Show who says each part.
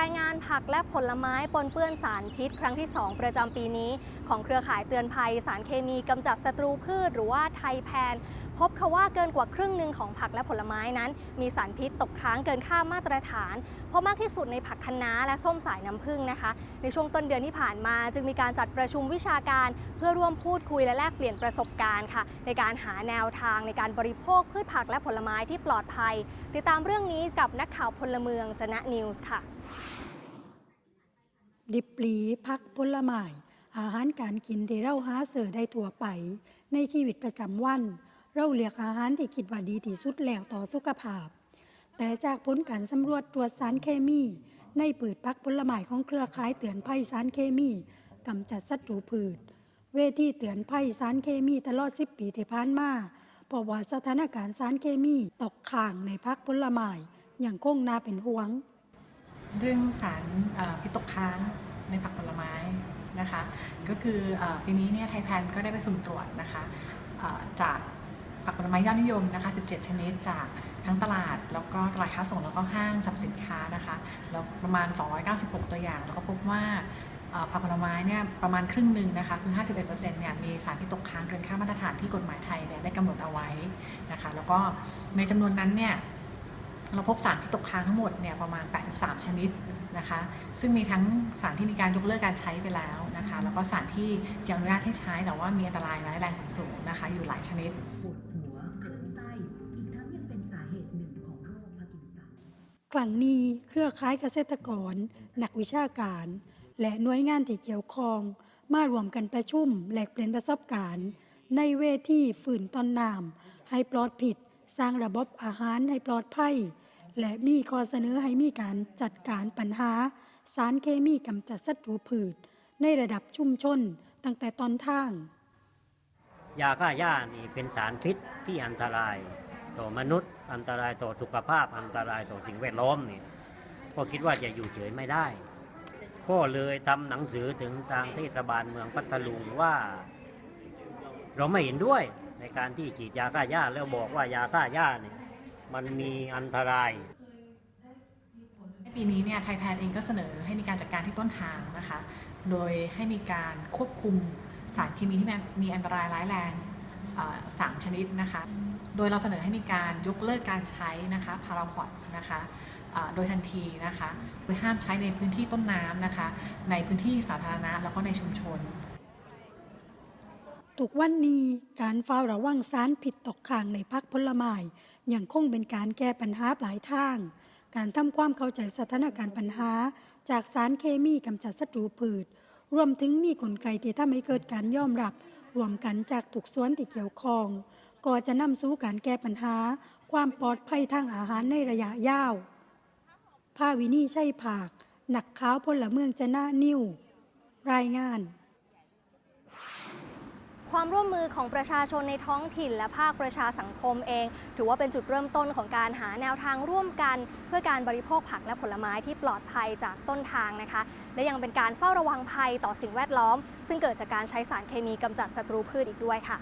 Speaker 1: รายงานผักและผลไม้ปนเปื้อนสารพิษ ครั้งที่ 2 ประจำปีนี้ ของเครือข่ายเตือนภัยสารเคมีกำจัดศัตรูพืช หรือว่าไทยแพน พบเขาว่าเกินกว่าครึ่งหนึ่งของผักและผลไม้นั้น มีสารพิษตกค้างเกินค่ามาตรฐานพบมากที่สุดในผักคะน้าและส้มสายน้ำผึ้งนะคะ ในช่วงต้นเดือนที่ผ่านมาจึงมีการจัดประชุมวิชาการ เพื่อร่วมพูดคุยและแลกเปลี่ยนประสบการณ์ค่ะ ในการหาแนวทางในการบริโภคพืชผักและผลไม้ที่ปลอดภัย ติดตามเรื่องนี้กับนักข่าวพลเมืองจนะนิวส์ค่ะ
Speaker 2: ดิบปลีพักผลไม้อาหารการกินที่เราหาเสือได้ทั่วไป ในชีวิตประจำวัน เราเลือกอาหารที่คิดว่าดีที่สุดแล้วต่อสุขภาพ แต่จากผลการสำรวจตรวจสารเคมี ในปืดพักผลไม้ของเครือข่ายเตือนภัยสารเคมีกำจัดศัตรูพืช เวทีเตือนภัยสารเคมีตลอด 10 ปีที่ผ่านมาเพราะว่าสถานการณ์สารเคมีตกค้างในพักผลไม้อย่างคงน่าเป็นห่วง
Speaker 3: เรื่องสารเอ่อพิษตกค้างในผักผลไม้นะคะ ก็คือปีนี้เนี่ยไทยแพนก็ได้ไปสุ่มตรวจนะคะจาก ผักผลไม้ยอดนิยมนะคะ 17 ชนิดจากทั้งตลาด แล้วก็ตลาดค้าส่งแล้วก็ห้างสรรพสินค้านะคะแล้วประมาณ 296 ตัวอย่าง แล้วก็พบว่าผักผลไม้เนี่ยประมาณครึ่งหนึ่งนะคะคือ 51%เนี่ยมีสารพิษตกค้างเกินค่ามาตรฐานที่กฎหมายไทยเนี่ยได้กำหนดเอาไว้นะคะแล้วก็ในจำนวนนั้นเนี่ยเราพบสารพิษตกค้างทั้งหมดเนี่ยประมาณ 83 ชนิดนะคะ ซึ่งมีทั้งสารที่มีการยกเลิกการใช้ไปแล้วนะคะ แล้วก็สารที่ยังอนุญาตให้ใช้แต่ว่ามีอันตรายร้ายแรงสูงๆนะคะ อยู่หลายชนิด
Speaker 4: ครั้
Speaker 2: งนี้เครือข่ายเกษตรกร นักวิชาการ และหน่วยงานที่เกี่ยวข้อง มารวมกันประชุมแลกเปลี่ยนประสบการณ์ ในเวทีฝืนต้นน้ำให้ปลอดผิด สร้างระบบอาหารให้ปลอดภัย และมีข้อเสนอให้มีการจัดการปัญหา สารเคมีกำจัดศัตรูพืช ในระดับชุมชนตั้งแต่ตอนทาง
Speaker 5: ยาฆ่าหญ้านี่เป็นสารพิษที่อันตราย ต่อมนุษย์ อันตรายต่อสุขภาพ อันตรายต่อสิ่งแวดล้อมนี่ก็คิดว่าจะอยู่เฉยไม่ได้ ก็เลยทำหนังสือถึงทางเทศบาลเมืองพัทลุงว่า เราไม่เห็นด้วยในการที่ฉีดยาฆ่าหญ้าแล้วบอกว่ายาฆ่าหญ้าเนี่ยมันมีอันตราย
Speaker 3: ปีนี้เนี่ยไทยแพนเองก็เสนอให้มีการจัดการที่ต้นทางนะคะ โดยให้มีการควบคุมสารเคมีที่มีอันตรายร้ายแรงสามชนิดนะคะ ดยเราเสนอให้มีการยกเลิกการใช้นะคะพาราควอดนะคะโดยทันทีนะคะโดยห้ามใช้ในพื้นที่ต้นน้ำนะคะ ในพื้นที่สาธารณะแล้วก็ในชุมชน
Speaker 2: ทุกวันนี้การเฝ้าระวังสารผิดตกค้างในพักผลไม้ยังคงเป็นการแก้ปัญหาปลายทาง การทำความเข้าใจสถานการณ์ปัญหา จากสารเคมีกำจัดศัตรูพืช รวมถึงมีกลไกที่ทำให้เกิดการยอมรับ รวมกันจากทุกส่วนที่เกี่ยวข้อง ก็จะนำสู่การแก้ปัญหา ความปลอดภัยทางอาหารในระยะยาวภาวินีใช่ผาก หนักขาวพลเมืองจะหน้านิ้วรายงาน
Speaker 1: ความร่วมมือของประชาชนในท้องถิ่นและภาคประชาสังคมเอง ถือว่าเป็นจุดเริ่มต้นของการหาแนวทางร่วมกัน เพื่อการบริโภคผักและผลไม้ที่ปลอดภัยจากต้นทางนะคะ และยังเป็นการเฝ้าระวังภัยต่อสิ่งแวดล้อม ซึ่งเกิดจากการใช้สารเคมีกำจัดศัตรูพืชอีกด้วยค่ะ